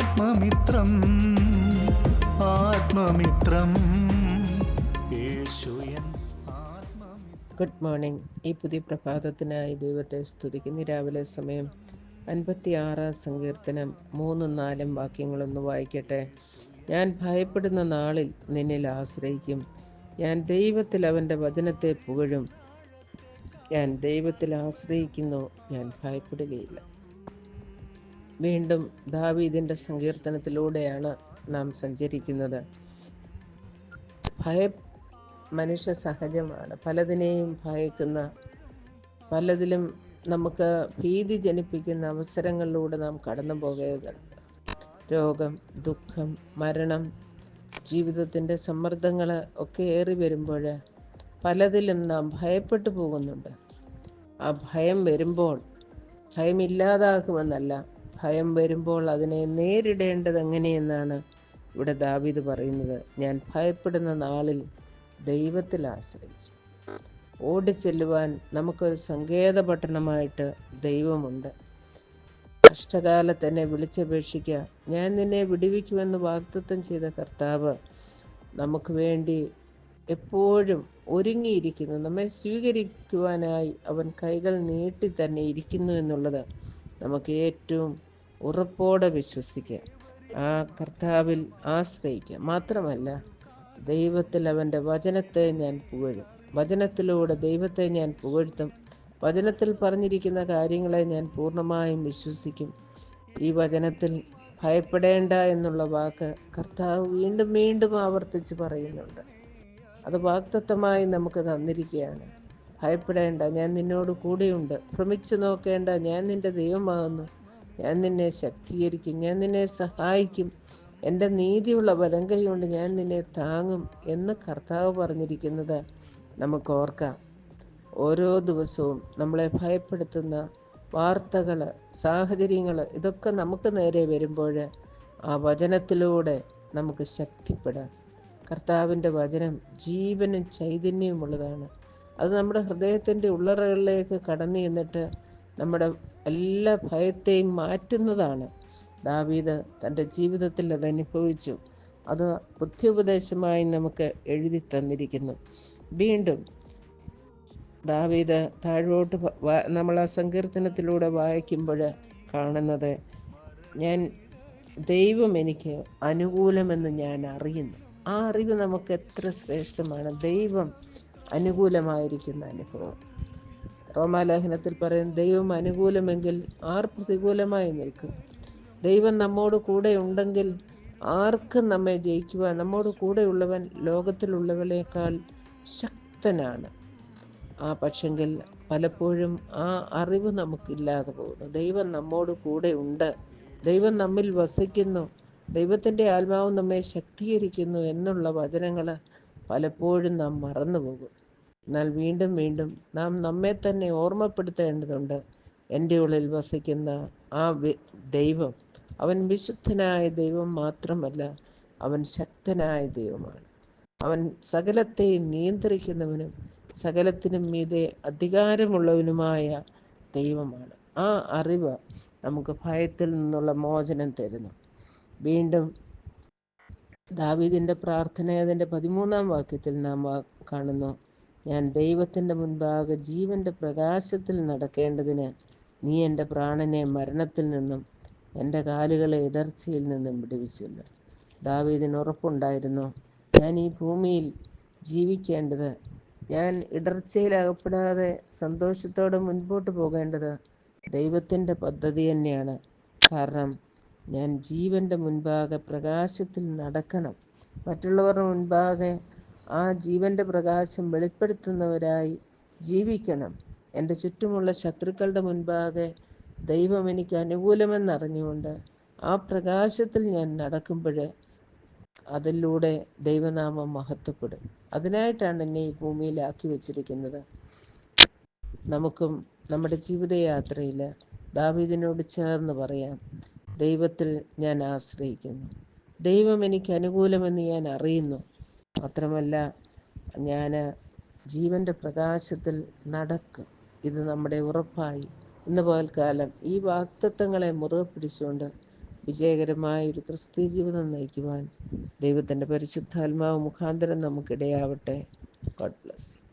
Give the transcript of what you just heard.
ആത്മമിത്രം ആത്മമിത്രം. Good morning ഈ പുതിയ പ്രഭാതത്തിനായി ദൈവത്തെ സ്തുതിക്കുന്ന. രാവിലെ സമയം അൻപത്തി ആറ് സങ്കീർത്തനം മൂന്നും നാലും വാക്യങ്ങളൊന്ന് വായിക്കട്ടെ. ഞാൻ ഭയപ്പെടുന്ന നാളിൽ നിന്നിൽ ആശ്രയിക്കും. ഞാൻ ദൈവത്തിൽ അവന്റെ വചനത്തെ പുകഴും. ഞാൻ ദൈവത്തിൽ ആശ്രയിക്കുന്നു. ഞാൻ ഭയപ്പെടുകയില്ല. വീണ്ടും ദാവീദിന്റെ സങ്കീർത്തനത്തിലൂടെയാണ് നാം സഞ്ചരിക്കുന്നത്. ഭയ മനുഷ്യ സഹജമാണ്. പലതിനെയും ഭയക്കുന്ന പലതിലും നമുക്ക് ഭീതി ജനിപ്പിക്കുന്ന അവസരങ്ങളിലൂടെ നാം കടന്നു പോകേണ്ടതുണ്ട് രോഗം ദുഃഖം മരണം ജീവിതത്തിന്റെ സമ്മർദ്ദങ്ങൾ ഒക്കെ ഏറി വരുമ്പോൾ പലതിലും നാം ഭയപ്പെട്ടു പോകുന്നുണ്ട്. ആ ഭയം വരുമ്പോൾ ഭയമില്ലാതാക്കുമെന്നല്ല ഭയം വരുമ്പോൾ അതിനെ നേരിടേണ്ടത് എങ്ങനെയെന്നാണ് ഇവിടെ ദാവീദ് പറയുന്നത്. ഞാൻ ഭയപ്പെടുന്ന നാളിൽ ദൈവത്തിൽ ആശ്രയിച്ചു. ഓടിച്ചെല്ലുവാൻ നമുക്കൊരു സങ്കേത പട്ടണമായിട്ട് ദൈവമുണ്ട്. കഷ്ടകാലത്ത് എന്നെ വിളിച്ചപേക്ഷിക്കുക ഞാൻ നിന്നെ വിടുവിക്കുമെന്ന് വാഗ്ദത്തം ചെയ്ത കർത്താവ് നമുക്ക് വേണ്ടി എപ്പോഴും ഒരുങ്ങിയിരിക്കുന്നു. നമ്മെ സ്വീകരിക്കുവാനായി അവൻ കൈകൾ നീട്ടി തന്നെ ഇരിക്കുന്നു എന്നുള്ളത് നമുക്ക് ഏറ്റവും ഉറപ്പോടെ വിശ്വസിക്കുക. ആ കർത്താവിൽ ആശ്രയിക്കുക. മാത്രമല്ല ദൈവത്തിൽ അവന്റെ വചനത്തെ ഞാൻ പുകഴും. വചനത്തിലൂടെ ദൈവത്തെ ഞാൻ പുകഴ്ത്തും. വചനത്തിൽ പറഞ്ഞിരിക്കുന്ന കാര്യങ്ങളെ ഞാൻ പൂർണമായും വിശ്വസിക്കും. ഈ വചനത്തിൽ ഭയപ്പെടേണ്ട എന്നുള്ള വാക്ക് കർത്താവ് വീണ്ടും വീണ്ടും ആവർത്തിച്ച് പറയുന്നുണ്ട്. അത് വാക്തത്വമായി നമുക്ക് തന്നിരിക്കുകയാണ്. ഭയപ്പെടേണ്ട ഞാൻ നിന്നോട് കൂടെയുണ്ട്. ഭ്രമിച്ചു നോക്കേണ്ട ഞാൻ നിന്റെ ദൈവമാകുന്നു. ഞാൻ നിന്നെ ശക്തീകരിക്കും ഞാൻ നിന്നെ സഹായിക്കും. എന്റെ നീതിയുള്ള വലം കൈ കൊണ്ട് ഞാൻ നിന്നെ താങ്ങും എന്ന് കർത്താവ് പറഞ്ഞിരിക്കുന്നത് നമുക്ക് ഓർക്കാം. ഓരോ ദിവസവും നമ്മളെ ഭയപ്പെടുത്തുന്ന വാർത്തകൾ സാഹചര്യങ്ങൾ ഇതൊക്കെ നമുക്ക് നേരെ വരുമ്പോൾ ആ വചനത്തിലൂടെ നമുക്ക് ശക്തിപ്പെടാം. കർത്താവിന്റെ വചനം ജീവനും ചൈതന്യവുമുള്ളതാണ്. അത് നമ്മുടെ ഹൃദയത്തിന്റെ ഉള്ളറകളിലേക്ക് കടന്നു ചെന്നിട്ട് നമ്മുടെ എല്ലാ ഭയത്തെയും മാറ്റുന്നതാണ്. ദാവീദ് തന്റെ ജീവിതത്തിൽ അത് അനുഭവിച്ചു. അത് ബുദ്ധിയുപദേശമായി നമുക്ക് എഴുതി തന്നിരിക്കുന്നു. വീണ്ടും ദാവീദ് താഴോട്ട് നമ്മൾ ആ സങ്കീർത്തനത്തിലൂടെ വായിക്കുമ്പോൾ കാണുന്നത് ഞാൻ ദൈവം എനിക്ക് അനുകൂലമെന്ന് ഞാൻ അറിയുന്നു. ആ അറിവ് നമുക്ക് എത്ര ശ്രേഷ്ഠമാണ്. ദൈവം അനുകൂലമായിരിക്കുന്ന അനുഭവം. റോമാലേഖനത്തിൽ പറയും ദൈവം അനുകൂലമെങ്കിൽ ആർ പ്രതികൂലമായി നിൽക്കും? ദൈവം നമ്മോട് കൂടെ ഉണ്ടെങ്കിൽ ആർക്കും നമ്മെ ജയിക്കുവാൻ നമ്മോട് കൂടെയുള്ളവൻ ലോകത്തിലുള്ളവനേക്കാൾ ശക്തനാണ്. ആ പക്ഷെങ്കിൽ പലപ്പോഴും ആ അറിവ് നമുക്കില്ലാതെ പോകുന്നു. ദൈവം നമ്മോട് കൂടെ ഉണ്ട്. ദൈവം നമ്മിൽ വസിക്കുന്നു. ദൈവത്തിന്റെ ആത്മാവ് നമ്മെ ശക്തീകരിക്കുന്നു എന്നുള്ള വചനങ്ങൾ പലപ്പോഴും നാം മറന്നു പോകും എന്നാൽ വീണ്ടും വീണ്ടും നാം നമ്മെ തന്നെ ഓർമ്മപ്പെടുത്തേണ്ടതുണ്ട്. എന്റെ ഉള്ളിൽ വസിക്കുന്ന ആ ദൈവം അവൻ വിശുദ്ധനായ ദൈവം മാത്രമല്ല അവൻ ശക്തനായ ദൈവമാണ്. അവൻ സകലത്തെയും നിയന്ത്രിക്കുന്നവനും സകലത്തിനും മീതെ അധികാരമുള്ളവനുമായ ദൈവമാണ്. ആ അറിവ് നമുക്ക് ഭയത്തിൽ നിന്നുള്ള മോചനം തരുന്നു. വീണ്ടും ദാവീദിന്റെ പ്രാർത്ഥന അതിന്റെ പതിമൂന്നാം വാക്യത്തിൽ നാം കാണുന്നു. ഞാൻ ദൈവത്തിന്റെ മുൻപാകെ ജീവന്റെ പ്രകാശത്തിൽ നടക്കേണ്ടതിന് നീ എന്റെ പ്രാണനെ മരണത്തിൽ നിന്നും എന്റെ കാലുകളെ ഇടർച്ചയിൽ നിന്നും വിടുവിച്ചില്ല ദാവീദിന് ഉറപ്പുണ്ടായിരുന്നു ഞാൻ ഈ ഭൂമിയിൽ ജീവിക്കേണ്ടത് ഞാൻ ഇടർച്ചയിൽ അകപ്പെടാതെ സന്തോഷത്തോടെ മുൻപോട്ട് പോകേണ്ടത് ദൈവത്തിന്റെ പദ്ധതി തന്നെയാണ്. കാരണം ഞാൻ ജീവന്റെ മുൻപാകെ പ്രകാശത്തിൽ നടക്കണം. മറ്റുള്ളവരുടെ മുൻപാകെ ആ ജീവന്റെ പ്രകാശം വെളിപ്പെടുത്തുന്നവരായി ജീവിക്കണം. എന്റെ ചുറ്റുമുള്ള ശത്രുക്കളുടെ മുൻപാകെ ദൈവം എനിക്ക് അനുകൂലമെന്നറിഞ്ഞുകൊണ്ട് ആ പ്രകാശത്തിൽ ഞാൻ നടക്കുമ്പോൾ അതിലൂടെ ദൈവനാമം മഹത്വപ്പെടും. അതിനായിട്ടാണ് എന്നെ ഈ ഭൂമിയിലാക്കി വച്ചിരിക്കുന്നത്. നമുക്കും നമ്മുടെ ജീവിതയാത്രയിൽ ദാവീദിനോട് ചേർന്ന് പറയാം ദൈവത്തിൽ ഞാൻ ആശ്രയിക്കുന്നു. ദൈവം എനിക്ക് അനുകൂലമെന്ന് ഞാൻ അറിയുന്നു. മാത്രമല്ല ഞാൻ ജീവന്റെ പ്രകാശത്തിൽ നടക്കും. ഇത് നമ്മുടെ ഉറപ്പായി. ഇന്ന് പകൽക്കാലം ഈ വാക്തത്വങ്ങളെ മുറുകെ പിടിച്ചുകൊണ്ട് വിജയകരമായ ഒരു ക്രിസ്തീയ ജീവിതം നയിക്കുവാൻ ദൈവത്തിന്റെ പരിശുദ്ധാത്മാവ് മുഖാന്തരം നമുക്കിടയാവട്ടെ. God bless